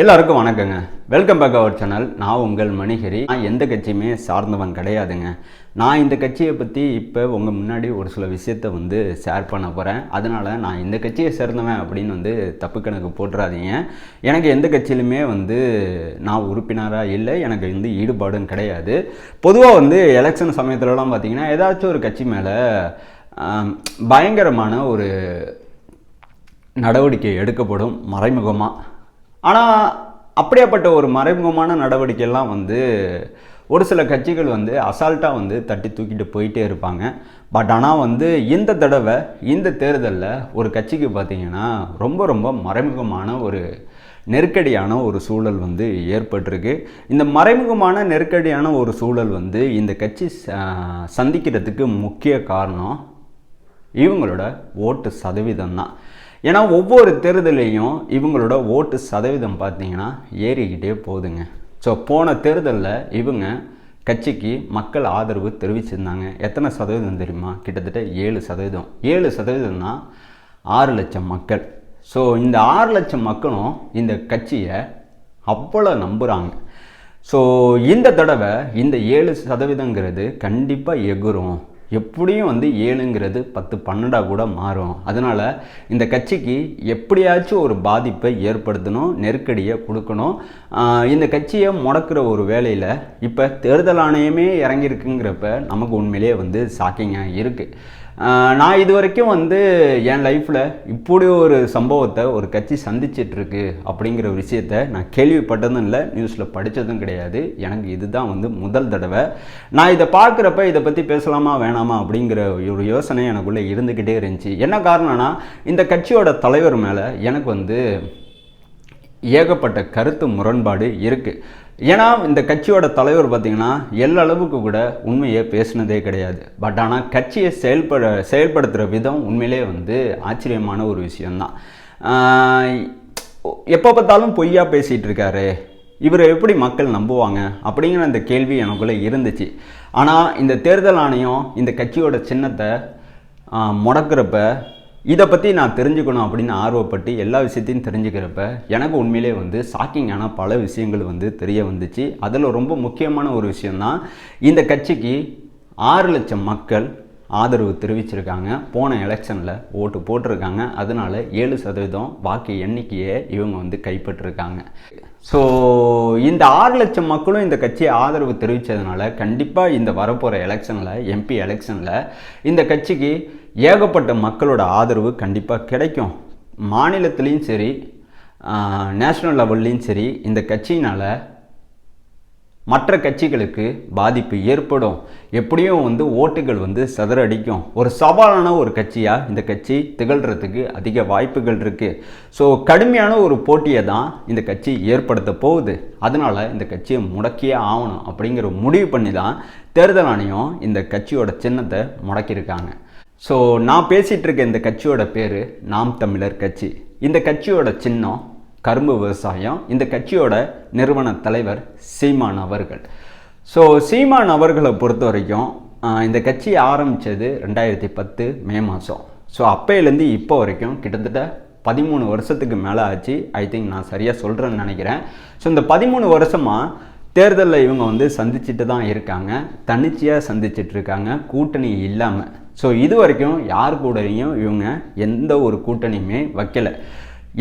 எல்லாருக்கும் வணக்கங்க. Welcome back our channel நான் உங்கள் மணிகரி. நான் எந்த கட்சியுமே சார்ந்தவன் கிடையாதுங்க. நான் இந்த கட்சியை பற்றி இப்போ உங்கள் முன்னாடி ஒரு சில விஷயத்த வந்து ஷேர் பண்ண போகிறேன் அதனால் நான் இந்த கட்சியை சேர்ந்தவன் அப்படின்னு வந்து தப்பு கணக்கு போட்டுறாதீங்க. எனக்கு எந்த கட்சியிலுமே வந்து நான் உறுப்பினராக இல்லை. எனக்கு வந்து ஈடுபாடும் கிடையாது. பொதுவாக வந்து எலெக்ஷன் சமயத்துலலாம் பார்த்தீங்கன்னா ஏதாச்சும் ஒரு கட்சி மேலே பயங்கரமான ஒரு நடவடிக்கை எடுக்கப்படும் மறைமுகமாக ஆனால் அப்படியாப்பட்ட ஒரு மறைமுகமான நடவடிக்கையெல்லாம் வந்து ஒரு சில கட்சிகள் வந்து அசால்ட்டாக வந்து தட்டி தூக்கிட்டு போயிட்டே இருப்பாங்க. பட் ஆனால் வந்து இந்த தடவை இந்த தேர்தலில் ஒரு கட்சிக்கு பார்த்திங்கன்னா ரொம்ப ரொம்ப மறைமுகமான ஒரு நெருக்கடியான ஒரு சூழல் வந்து ஏற்பட்டிருக்கு. இந்த மறைமுகமான நெருக்கடியான ஒரு சூழல் வந்து இந்த கட்சி ச- சந்திக்கிறதுக்கு முக்கிய காரணம் இவங்களோட ஓட்டு சதவீதம் தான் ஏன்னா ஒவ்வொரு தேர்தலையும் இவங்களோட ஓட்டு சதவீதம் பார்த்தீங்கன்னா ஏறிக்கிட்டே போகுதுங்க. ஸோ போன தேர்தலில் இவங்க கட்சிக்கு மக்கள் ஆதரவு தெரிவிச்சிருந்தாங்க. எத்தனை சதவீதம் தெரியுமா? கிட்டத்தட்ட ஏழு சதவீதம். ஏழு சதவீதம்னா ஆறு லட்சம் மக்கள். ஸோ இந்த ஆறு லட்சம் மக்களும் இந்த கட்சியை அவ்வளோ நம்புகிறாங்க ஸோ இந்த தடவை இந்த ஏழு சதவீதங்கிறது கண்டிப்பாக எகுரும் எப்படியும் வந்து ஏழுங்கிறது பத்து பன்னெண்டாக கூட மாறும். அதனால் இந்த கட்சிக்கு எப்படியாச்சும் ஒரு பாதிப்பை ஏற்படுத்தணும் நெருக்கடியை கொடுக்கணும். இந்த கட்சியை முடக்கிற ஒரு வேலையில் இப்போ தேர்தல் ஆணையமே இறங்கியிருக்குங்கிறப்ப நமக்கு உண்மையிலேயே வந்து ஷாக்கிங்காக இருக்குது நான் இது வரைக்கும் வந்து என் லைஃப்பில் இப்படி ஒரு சம்பவத்தை ஒரு கட்சி சந்திச்சிட்ருக்கு அப்படிங்கிற விஷயத்த நான் கேள்விப்பட்டதும் இல்லை நியூஸில் படித்ததும் கிடையாது. எனக்கு இதுதான் வந்து முதல் தடவை. நான் இதை பார்க்குறப்ப இதை பற்றி பேசலாமா வேணாமா அப்படிங்கிற ஒரு யோசனை எனக்குள்ளே இருந்துக்கிட்டே இருந்துச்சு. என்ன காரணம்னா இந்த கட்சியோட தலைவர் மேலே எனக்கு வந்து ஏகப்பட்ட கருத்து முரண்பாடு இருக்குது ஏன்னா இந்த கட்சியோட தலைவர் பார்த்திங்கன்னா எல்லளவுக்கு கூட உண்மையை பேசினதே கிடையாது. பட் ஆனால் கட்சியை செயல்பட செயல்படுத்துகிற விதம் உண்மையிலே வந்து ஆச்சரியமான ஒரு விஷயந்தான் எப்போ பார்த்தாலும் பொய்யா பேசிகிட்டு இருக்காரு இவரை எப்படி மக்கள் நம்புவாங்க அப்படிங்கிற அந்த கேள்வி எனக்குள்ளே இருந்துச்சு. ஆனால் இந்த தேர்தல் ஆணையம் இந்த கட்சியோட சின்னத்தை முடக்கிறப்ப இதை பற்றி நான் தெரிஞ்சுக்கணும் அப்படின்னு ஆர்வப்பட்டு எல்லா விஷயத்தையும் தெரிஞ்சுக்கிறப்ப எனக்கு உண்மையிலே வந்து ஷாக்கிங்கான பல விஷயங்கள் வந்து தெரிய வந்துச்சு. அதில் ரொம்ப முக்கியமான ஒரு விஷயந்தான் இந்த கட்சிக்கு ஆறு லட்சம் மக்கள் ஆதரவு தெரிவிச்சிருக்காங்க. போன எலெக்ஷனில் ஓட்டு போட்டிருக்காங்க. அதனால ஏழு சதவீதம் வாக்கு எண்ணிக்கையை இவங்க வந்து கைப்பற்றிருக்காங்க. ஸோ இந்த ஆறு லட்சம் மக்களும் இந்த கட்சியை ஆதரவு தெரிவித்ததுனால கண்டிப்பாக இந்த வரப்போகிற எலெக்ஷனில் எம்பி எலெக்ஷனில் இந்த கட்சிக்கு ஏகப்பட்ட மக்களோட ஆதரவு கண்டிப்பாக கிடைக்கும். மாநிலத்துலேயும் சரி நேஷ்னல் லெவல்லையும் சரி இந்த கட்சியினால் மற்ற கட்சிகளுக்கு பாதிப்பு ஏற்படும். எப்படியும் வந்து ஓட்டுகள் வந்து சதறடிக்கும் ஒரு சவாலான ஒரு கட்சியாக இந்த கட்சி திகழ்கிறதுக்கு அதிக வாய்ப்புகள் இருக்குது ஸோ கடுமையான ஒரு போட்டியை தான் இந்த கட்சி ஏற்படுத்த போகுது. அதனால் இந்த கட்சியை முடக்கியே ஆகணும் அப்படிங்கிற முடிவு பண்ணி தான் தேர்தல் ஆணையம் இந்த கட்சியோட சின்னத்தை முடக்கியிருக்காங்க. ஸோ நான் பேசிகிட்டு இருக்க இந்த கட்சியோட பேர் நாம் தமிழர் கட்சி. இந்த கட்சியோட சின்னம் கரும்பு விவசாயம். இந்த கட்சியோட நிறுவன தலைவர் சீமான் அவர்கள். ஸோ சீமான் அவர்களை பொறுத்த வரைக்கும் இந்த கட்சி ஆரம்பித்தது ரெண்டாயிரத்தி பத்து மே மாதம் ஸோ அப்போலேருந்து இப்போ வரைக்கும் கிட்டத்தட்ட பதிமூணு வருஷத்துக்கு மேலே ஆச்சு. ஐ திங்க் நான் சரியாக சொல்கிறேன்னு நினைக்கிறேன். ஸோ இந்த பதிமூணு வருஷமாக தேர்தலில் இவங்க வந்து சந்திச்சுட்டு தான் இருக்காங்க. தன்னிச்சையாக சந்திச்சிட்டு இருக்காங்க. கூட்டணி இல்லாமல் ஸோ இது வரைக்கும் யார் கூடயும் இவங்க எந்த ஒரு கூட்டணியுமே வைக்கலை.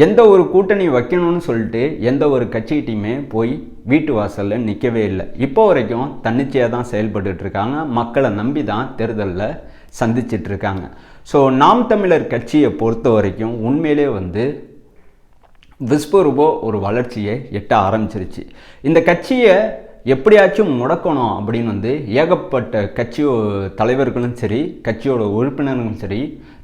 எந்த ஒரு கூட்டணி வைக்கணும்னு சொல்லிட்டு எந்த ஒரு கட்சிகிட்டையுமே போய் வீட்டு வாசலில் நிற்கவே இல்லை. இப்போ வரைக்கும் தன்னிச்சையாக தான் செயல்பட்டுட்டு இருக்காங்க. மக்களை நம்பி தான் தேர்தலில் சந்திச்சிட்டு இருக்காங்க. ஸோ நாம் தமிழர் கட்சியை பொறுத்த வரைக்கும் உண்மையிலே வந்து விஸ்வரூபோ ஒரு வளர்ச்சியை எட்ட ஆரம்பிச்சிருச்சு. இந்த கட்சியை எப்படியாச்சும் முடக்கணும் அப்படின்னு வந்து ஏகப்பட்ட கட்சி தலைவர்களும் சரி கட்சியோட உறுப்பினர்களும் சரி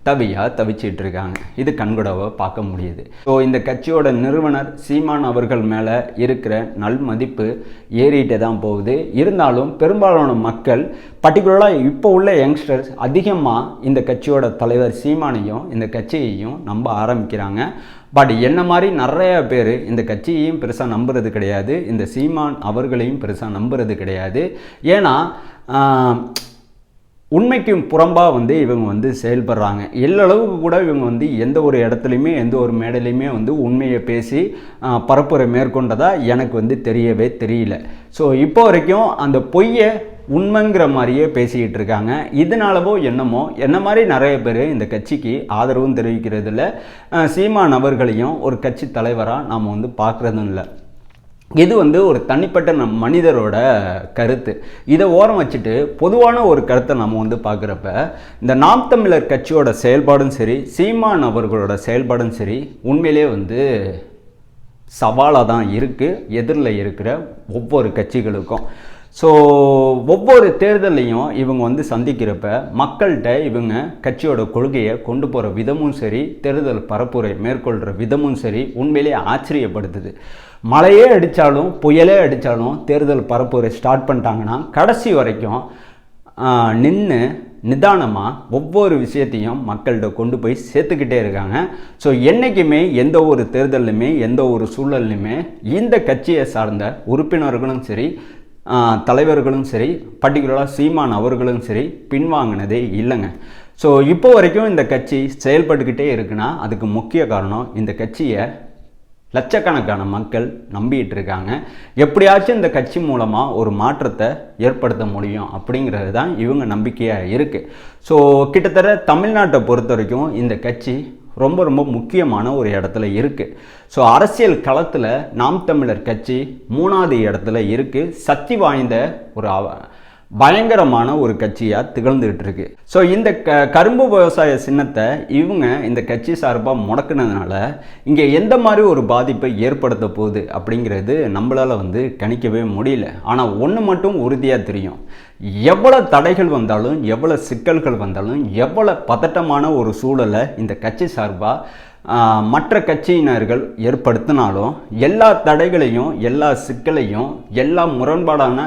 தவியாக தவிச்சிட்டு இருக்காங்க. இது கண்கூடாவை பார்க்க முடியுது. ஸோ இந்த கட்சியோட நிறுவனர் சீமான் அவர்கள் மேலே இருக்கிற நல் மதிப்பு ஏறிட்டே தான் போகுது. இருந்தாலும் பெரும்பாலான மக்கள் பர்டிகுலராக இப்போ உள்ள யங்ஸ்டர்ஸ் அதிகமாக இந்த கட்சியோட தலைவர் சீமானையும் இந்த கட்சியையும் நம்ப ஆரம்பிக்கிறாங்க. பட் என்ன மாதிரி நிறைய பேர் இந்த கட்சியையும் பெருசாக நம்புறது கிடையாது இந்த சீமான் அவர்களையும் பெருசாக நம்புறது கிடையாது. ஏன்னா உண்மைக்கும் புறம்பாக வந்து இவங்க வந்து செயல்படுறாங்க. எல்லளவுக்கு கூட இவங்க வந்து எந்த ஒரு இடத்துலையுமே எந்த ஒரு மேடையிலையுமே வந்து உண்மையை பேசி பரப்புரை மேற்கொண்டதாக எனக்கு வந்து தெரியவே தெரியல. ஸோ இப்போ வரைக்கும் அந்த பொய்யை உண்மைங்கிற மாதிரியே பேசிக்கிட்டு இருக்காங்க இதனாலவோ என்னமோ என்ன மாதிரி நிறைய பேர் இந்த கட்சிக்கு ஆதரவும் தெரிவிக்கிறதில்ல. ஆஹ், சீமான் அவர்களையும் ஒரு கட்சி தலைவராக நாம் வந்து பார்க்குறதும் இல்லை. இது வந்து ஒரு தனிப்பட்ட நம் மனிதரோட கருத்து. இதை ஓரம் வச்சுட்டு பொதுவான ஒரு கருத்தை நம்ம வந்து பார்க்குறப்ப இந்த நாம் தமிழர் கட்சியோட செயல்பாடும் சரி சீமான் அவர்களோட செயல்பாடும் சரி உண்மையிலேயே வந்து சவாலாக தான் இருக்குது எதிரில் இருக்கிற ஒவ்வொரு கட்சிகளுக்கும். ஸோ ஒவ்வொரு தேர்தலையும் இவங்க வந்து சந்திக்கிறப்ப மக்கள்கிட்ட இவங்க கட்சியோட கொள்கையை கொண்டு போகிற விதமும் சரி தேர்தல் பரப்புரை மேற்கொள்கிற விதமும் சரி உண்மையிலேயே ஆச்சரியப்படுத்துது. மழையே அடித்தாலும் புயலே அடித்தாலும் தேர்தல் பரப்புரை ஸ்டார்ட் பண்ணிட்டாங்கன்னா கடைசி வரைக்கும் நின்று நிதானமாக ஒவ்வொரு விஷயத்தையும் மக்கள்கிட்ட கொண்டு போய் சேர்த்துக்கிட்டே இருக்காங்க. ஸோ என்றைக்குமே எந்த ஒரு தேர்தல்லையுமே எந்த ஒரு சூழல்லையுமே இந்த கட்சியை சார்ந்த உறுப்பினர்களும் சரி தலைவர்களும் சரி பர்டிகுலராக சீமான் அவர்களும் சரி பின்வாங்கினதே இல்லைங்க. ஸோ இப்போ வரைக்கும் இந்த கட்சி செயல்பட்டுக்கிட்டே இருக்குன்னா அதுக்கு முக்கிய காரணம் இந்த கட்சியை லட்சக்கணக்கான மக்கள் நம்பிட்டு இருக்காங்க. எப்படியாச்சும் இந்த கட்சி மூலமாக ஒரு மாற்றத்தை ஏற்படுத்த முடியும் அப்படிங்கிறது தான் இவங்க நம்பிக்கையாக இருக்குது ஸோ கிட்டத்தட்ட தமிழ்நாட்டை பொறுத்த வரைக்கும் இந்த கட்சி ரொம்ப ரொம்ப முக்கியமான ஒரு இடத்துல இருக்குது ஸோ அரசியல் களத்தில் நாம் தமிழர் கட்சி மூணாவது இடத்துல இருக்குது சக்தி வாய்ந்த ஒரு அவ- பயங்கரமான ஒரு கட்சியாக திகழ்ந்துகிட்டு இருக்கு ஸோ இந்த க கரும்பு விவசாய சின்னத்தை இவங்க இந்த கட்சி சார்பாக முடக்குனதுனால இங்கே எந்த மாதிரி ஒரு பாதிப்பை ஏற்படுத்த போகுது அப்படிங்கிறது நம்மளால் வந்து கணிக்கவே முடியல. ஆனால் ஒன்று மட்டும் உறுதியாக தெரியும். எவ்வளோ தடைகள் வந்தாலும் எவ்வளோ சிக்கல்கள் வந்தாலும் எவ்வளோ பதட்டமான ஒரு சூழலை இந்த கட்சி சார்பாக மற்ற கட்சியினர்கள் ஏற்படுத்தினாலும் எல்லா தடைகளையும் எல்லா சிக்கலையும் எல்லா முரண்பாடான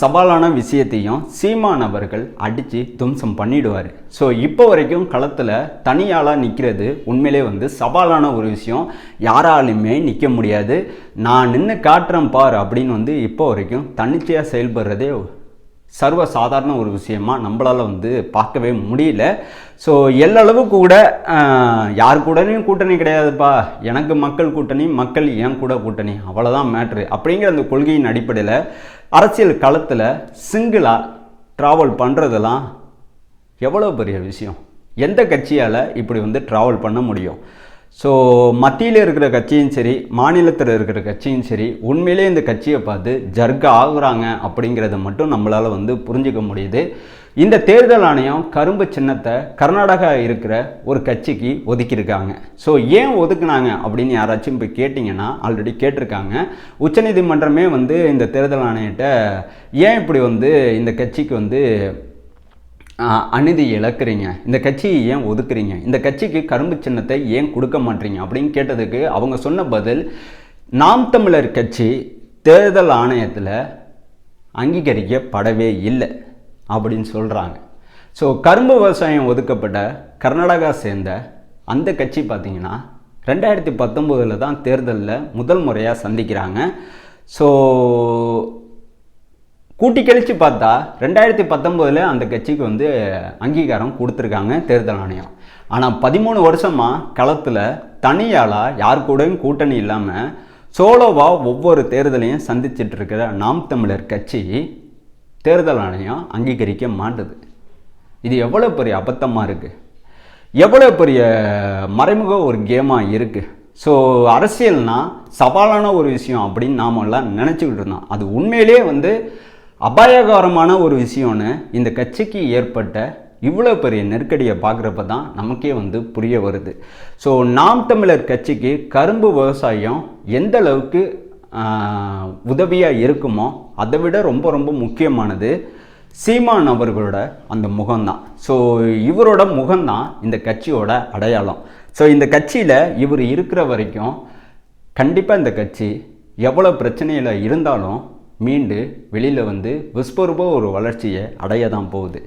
சவாலான விஷயத்தையும் சீமான் அவர்கள் அடித்து தும்சம் பண்ணிடுவார். ஸோ இப்போ வரைக்கும் களத்தில் தனியாளாக நிற்கிறது உண்மையிலே வந்து சவாலான ஒரு விஷயம். யாராலுமே நிற்க முடியாது. நான் நின்று காட்டுறேன் பார் அப்படின்னு வந்து இப்போ வரைக்கும் தன்னிச்சையாக செயல்படுறதே சர்வ சாதாரண ஒரு விஷயமா நம்மளால் வந்து பார்க்கவே முடியல. ஸோ எல்லளவு கூட யார் கூடனையும் கூட்டணி கிடையாதுப்பா. எனக்கு மக்கள் கூட்டணி மக்கள் என் கூட கூட்டணி. அவ்வளோதான் மேட்ரு அப்படிங்கிற அந்த கொள்கையின் அடிப்படையில் அரசியல் களத்தில் சிங்கிளாக ட்ராவல் பண்ணுறதெல்லாம் எவ்வளோ பெரிய விஷயம்? எந்த கட்சியால் இப்படி வந்து ட்ராவல் பண்ண முடியும்? ஸோ மத்தியில் இருக்கிற கட்சியும் சரி மாநிலத்தில் இருக்கிற கட்சியும் சரி உண்மையிலே இந்த கட்சியை பார்த்து ஜர்க ஆகுறாங்க அப்படிங்கிறத மட்டும் நம்மளால் வந்து புரிஞ்சுக்க முடியுது. இந்த தேர்தல் ஆணையம் கரும்பு சின்னத்தை கர்நாடகா இருக்கிற ஒரு கட்சிக்கு ஒதுக்கியிருக்காங்க. ஸோ ஏன் ஒதுக்குனாங்க அப்படின்னு யாராச்சும் போய் கேட்டிங்கன்னா ஆல்ரெடி கேட்டிருக்காங்க. உச்சநீதிமன்றமே வந்து இந்த தேர்தல் ஆணையத்தை ஏன் இப்படி வந்து இந்த கட்சிக்கு வந்து அநீதி இழக்கிறீங்க. இந்த கட்சியை ஏன் ஒதுக்குறீங்க? இந்த கட்சிக்கு கரும்பு சின்னத்தை ஏன் கொடுக்க மாட்டீங்க? அப்படின்னு கேட்டதுக்கு அவங்க சொன்ன பதில் நாம் தமிழர் கட்சி தேர்தல் ஆணையத்தில் அங்கீகரிக்கப்படவே இல்லை அப்படின்னு சொல்கிறாங்க ஸோ கரும்பு விவசாயம் ஒதுக்கப்பட்ட கர்நாடகா சேர்ந்த அந்த கட்சி பார்த்தீங்கன்னா ரெண்டாயிரத்தி பத்தொம்போதில் தான் தேர்தலில் முதல் முறையாக சந்திக்கிறாங்க. ஸோ கூட்டி கழித்து பார்த்தா ரெண்டாயிரத்தி பத்தொம்போதில் அந்த கட்சிக்கு வந்து அங்கீகாரம் கொடுத்துருக்காங்க தேர்தல் ஆணையம். ஆனால் பதிமூணு வருஷமாக களத்தில் தனியாளாக யார் கூடயும் கூட்டணி இல்லாமல் சோலோவாக ஒவ்வொரு தேர்தலையும் சந்திச்சிட்டு இருக்கிற நாம் தமிழர் கட்சி தேர்தல் ஆணையம் அங்கீகரிக்க மாட்டுது. இது எவ்வளோ பெரிய அபத்தமாக இருக்குது எவ்வளோ பெரிய மறைமுக ஒரு கேமாக இருக்குது ஸோ அரசியல்னால் சவாலான ஒரு விஷயம் அப்படின்னு நாமெல்லாம் நினச்சிக்கிட்டு இருந்தோம். அது உண்மையிலேயே வந்து அபாயகரமான ஒரு விஷயம்னு இந்த கட்சிக்கு ஏற்பட்ட இவ்வளோ பெரிய நெருக்கடியை பார்க்குறப்ப தான் நமக்கே வந்து புரிய வருது. ஸோ நாம் தமிழர் கட்சிக்கு கரும்பு விவசாயம் எந்த அளவுக்கு உதவியாக இருக்குமோ அதை விட ரொம்ப ரொம்ப முக்கியமானது சீமான் அவர்களோட அந்த முகம்தான். ஸோ இவரோட முகம்தான் இந்த கட்சியோட அடையாளம். ஸோ இந்த கட்சியில் இவர் இருக்கிற வரைக்கும் கண்டிப்பாக இந்த கட்சி எவ்வளோ பிரச்சனையில் இருந்தாலும் மீண்டு வெளியில் வந்து விஸ்வரூப ஒரு வளர்ச்சியை அடைய தான் போகுது.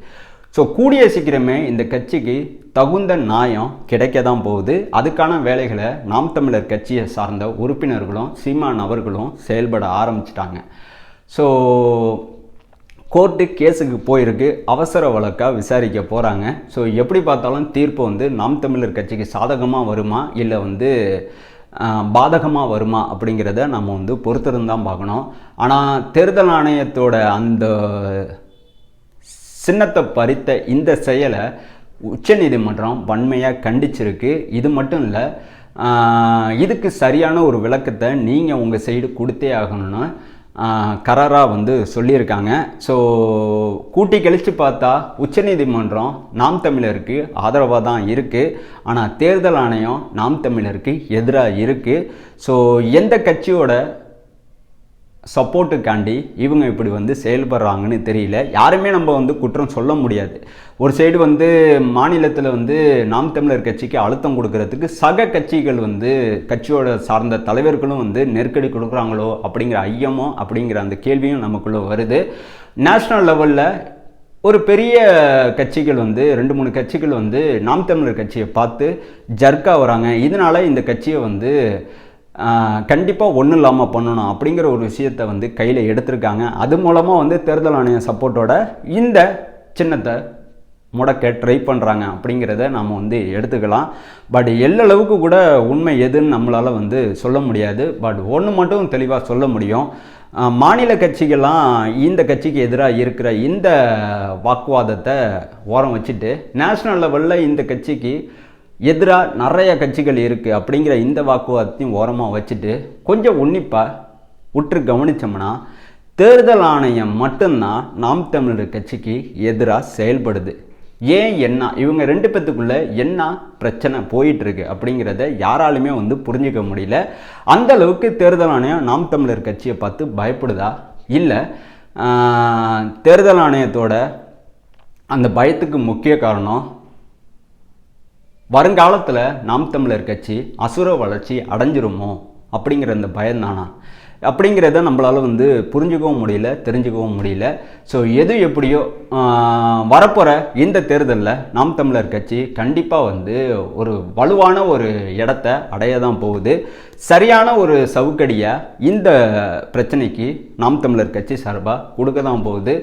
ஸோ கூடிய சீக்கிரமே இந்த கட்சிக்கு தகுந்த நியாயம் கிடைக்க தான் போகுது. அதுக்கான வேலைகளை நாம் தமிழர் கட்சியை சார்ந்த உறுப்பினர்களும் சீமான் அவர்களும் செயல்பட ஆரம்பிச்சிட்டாங்க. ஸோ கோர்ட்டு கேஸுக்கு போயிருக்கு. அவசர வழக்காக விசாரிக்க போகிறாங்க ஸோ எப்படி பார்த்தாலும் தீர்ப்பு வந்து நாம் தமிழர் கட்சிக்கு சாதகமாக வருமா? இல்லை வந்து பாதகமாக வருமா அப்படிங்கிறத நம்ம வந்து பொறுத்திருந்தான் பார்க்கணும். ஆனால் தேர்தல் ஆணையத்தோட அந்த சின்னத்தை பறித்த இந்த செயலை உச்சநீதிமன்றம் வன்மையாக கண்டிச்சிருக்கு. இது மட்டும் இல்லை இதுக்கு சரியான ஒரு விளக்கத்தை நீங்கள் உங்கள் சைடு கொடுத்தே ஆகணும்னா கராராக வந்து சொல்லியிருக்காங்க. ஸோ கூட்டி கழித்து பார்த்தா உச்சநீதிமன்றம் நாம் தமிழருக்கு ஆதரவாக தான் இருக்குது ஆனால் தேர்தல் ஆணையம் நாம் தமிழருக்கு எதிராக இருக்குது ஸோ எந்த கட்சியோட சப்போர்ட்டுக்காண்டி இவங்க இப்படி வந்து செயல்படுறாங்கன்னு தெரியல. யாருமே நம்ம வந்து குற்றம் சொல்ல முடியாது. ஒரு சைடு வந்து மாநிலத்தில் வந்து நாம் தமிழர் கட்சிக்கு அழுத்தம் கொடுக்கறதுக்கு சக கட்சிகள் வந்து கட்சியோட சார்ந்த தலைவர்களும் வந்து நெருக்கடி கொடுக்குறாங்களோ அப்படிங்கிற ஐயமோ அப்படிங்கிற அந்த கேள்வியும் நமக்குள்ளே வருது. நேஷ்னல் லெவலில் ஒரு பெரிய கட்சிகள் வந்து ரெண்டு மூணு கட்சிகள் வந்து நாம் தமிழர் கட்சியை பார்த்து ஜர்க்காக வராங்க. இதனால் இந்த கட்சியை வந்து கண்டிப்பாக ஒன்றும் இல்லாமல் பண்ணணும் அப்படிங்கிற ஒரு விஷயத்தை வந்து கையில் எடுத்திருக்காங்க. அது மூலமாக வந்து தேர்தல் ஆணைய சப்போர்ட்டோட இந்த சின்னத்தை முடக்க ட்ரை பண்ணுறாங்க அப்படிங்கிறத நாம் வந்து எடுத்துக்கலாம். பட் எல்லளவுக்கு கூட உண்மை எதுன்னு நம்மளால் வந்து சொல்ல முடியாது. பட் ஒன்று மட்டும் தெளிவாக சொல்ல முடியும். மாநில கட்சிகள்லாம் இந்த கட்சிக்கு எதிராக இருக்கிற இந்த வாக்குவாதத்தை ஓரம் வச்சுட்டு நேஷ்னல் லெவலில் இந்த கட்சிக்கு எதிராக நிறைய கட்சிகள் இருக்குது அப்படிங்கிற இந்த வாக்குவாதத்தையும் ஓரமாக வச்சுட்டு கொஞ்சம் உன்னிப்பாக உற்று கவனித்தோம்னா தேர்தல் ஆணையம் மட்டும்தான் நாம் தமிழர் கட்சிக்கு எதிராக செயல்படுது. ஏன் என்ன? இவங்க ரெண்டு பேத்துக்குள்ள என்ன பிரச்சனை போயிட்டுருக்கு அப்படிங்கிறத யாராலுமே வந்து புரிஞ்சிக்க முடியல. அந்த அளவுக்கு தேர்தல் ஆணையம் நாம் தமிழர் கட்சியை பார்த்து பயப்படுதா? இல்லை தேர்தல் ஆணையத்தோட அந்த பயத்துக்கு முக்கிய காரணம் வருங்காலத்தில் நாம் தமிழர் கட்சி அசுர வளர்ச்சி அடைஞ்சிருமோ அப்படிங்கிற அந்த பயம்தானா அப்படிங்கிறத நம்மளால் வந்து புரிஞ்சுக்கவும் முடியல தெரிஞ்சுக்கவும் முடியல. ஸோ எது எப்படியோ வரப்போகிற இந்த தேர்தலில் நாம் தமிழர் கட்சி கண்டிப்பாக வந்து ஒரு வலுவான ஒரு இடத்த அடைய தான் போகுது. சரியான ஒரு சவுக்கடியாக இந்த பிரச்சனைக்கு நாம் தமிழர் கட்சி சார்பாக கொடுக்க தான் போகுது.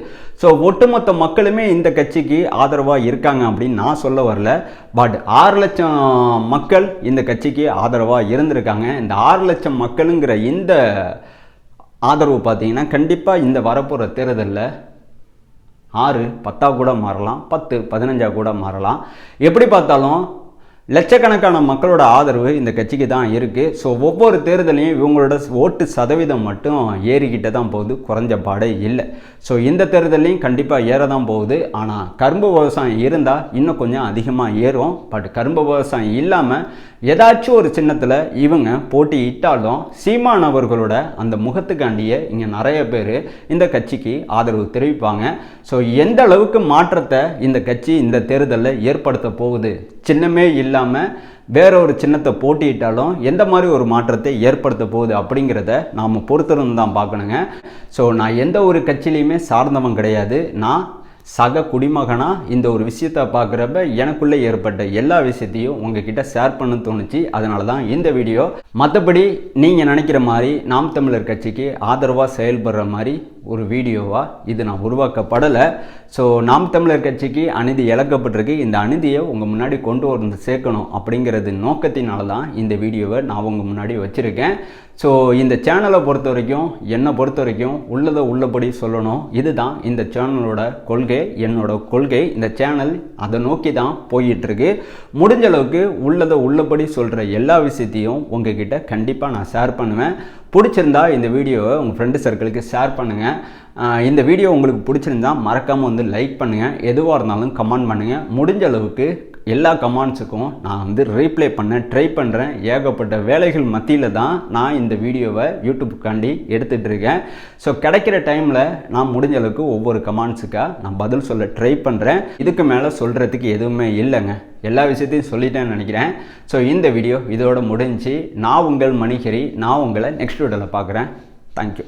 ஸோ ஒட்டுமொத்த மக்களுமே இந்த கட்சிக்கு ஆதரவாக இருக்காங்க அப்படின்னு நான் சொல்ல வரல. பட் ஆறு லட்சம் மக்கள் இந்த கட்சிக்கு ஆதரவாக இருந்திருக்காங்க. இந்த ஆறு லட்சம் மக்களுங்கிற இந்த ஆதரவு பார்த்தீங்கன்னா கண்டிப்பாக இந்த வரப்போகிற தேர்தலில் ஆறு பத்தாக கூட மாறலாம் பத்து பதினஞ்சாக கூட மாறலாம். எப்படி பார்த்தாலும் லட்சக்கணக்கான மக்களோட ஆதரவு இந்த கட்சிக்கு தான் இருக்குது ஸோ ஒவ்வொரு தேர்தலையும் இவங்களோட ஓட்டு சதவீதம் மட்டும் ஏறிக்கிட்டே தான் போகுது. குறைஞ்ச பாடே இல்லை. ஸோ இந்த தேர்தலையும் கண்டிப்பாக ஏற தான் போகுது. ஆனால் கரும்பு விவசாயம் இருந்தால் இன்னும் கொஞ்சம் அதிகமாக ஏறும். பட் கரும்பு விவசாயம் இல்லாமல் ஏதாச்சும் ஒரு சின்னத்தில் இவங்க போட்டி இட்டாலும் சீமான் அவர்களோட அந்த முகத்துக்காண்டியே இங்கே நிறைய பேர் இந்த கட்சிக்கு ஆதரவு தெரிவிப்பாங்க. ஸோ எந்த அளவுக்கு மாற்றத்தை இந்த கட்சி இந்த தேர்தலில் ஏற்படுத்த போகுது? சின்னமே இல்லை. இல்லாமல் வேற ஒரு சின்னத்தை போட்டியிட்டாலும் எந்த மாதிரி ஒரு மாற்றத்தை ஏற்படுத்த போகுது அப்படிங்கிறத நாம் பொறுத்திருந்து தான் பார்க்கணுங்க. ஸோ நான் எந்த ஒரு கட்சியிலையுமே சார்ந்தவன் கிடையாது. நான் சக குடிமகனாக இந்த ஒரு விஷயத்தை பார்க்குறப்ப எனக்குள்ளே ஏற்பட்ட எல்லா விஷயத்தையும் உங்ககிட்ட ஷேர் பண்ண தோணுச்சு. அதனால தான் இந்த வீடியோ. மற்றபடி நீங்கள் நினைக்கிற மாதிரி நாம் தமிழர் கட்சிக்கு ஆதரவாக செயல்படுற மாதிரி ஒரு வீடியோவாக இது நான் உருவாக்கப்படலை. ஸோ நாம் தமிழர் கட்சிக்கு அநீதி இழக்கப்பட்டிருக்கு. இந்த அநீதியை உங்கள் முன்னாடி கொண்டு வந்து சேர்க்கணும் அப்படிங்கிறது நோக்கத்தினால தான் இந்த வீடியோவை நான் உங்கள் முன்னாடி வச்சுருக்கேன். ஸோ இந்த சேனலை பொறுத்த வரைக்கும் என்னை பொறுத்த வரைக்கும் உள்ளதை உள்ளபடி சொல்லணும். இதுதான் இந்த சேனலோட கொள்கை என்னோட கொள்கை. இந்த சேனல் அதை நோக்கி தான் போயிட்டுருக்கு. முடிஞ்ச அளவுக்கு உள்ளதை உள்ளபடி சொல்கிற எல்லா விஷயத்தையும் உங்ககிட்ட கண்டிப்பாக நான் ஷேர் பண்ணுவேன். பிடிச்சிருந்தா இந்த வீடியோவை உங்கள் ஃப்ரெண்டு சர்க்கிளுக்கு ஷேர் பண்ணுங்கள் இந்த வீடியோ உங்களுக்கு பிடிச்சிருந்தா மறக்காமல் வந்து லைக் பண்ணுங்கள் எதுவாக இருந்தாலும் கமெண்ட் பண்ணுங்கள் முடிஞ்ச அளவுக்கு எல்லா கமாண்ட்ஸுக்கும் நான் வந்து ரீப்ளை பண்ண ட்ரை பண்ணுறேன் ஏகப்பட்ட வேலைகள் மத்தியில் தான் நான் இந்த வீடியோவை யூடியூப்புக்காண்டி எடுத்துகிட்டு இருக்கேன் ஸோ கிடைக்கிற டைமில் நான் முடிஞ்ச அளவுக்கு ஒவ்வொரு கமாண்ட்ஸுக்காக நான் பதில் சொல்ல ட்ரை பண்ணுறேன் இதுக்கு மேலே சொல்கிறதுக்கு எதுவுமே இல்லைங்க. எல்லா விஷயத்தையும் சொல்லிட்டேன்னு நினைக்கிறேன். ஸோ இந்த வீடியோ இதோட முடிஞ்சு நான் உங்கள் மணிகரி நான் உங்களை நெக்ஸ்ட் வீடியோவில் பார்க்குறேன். தேங்க்யூ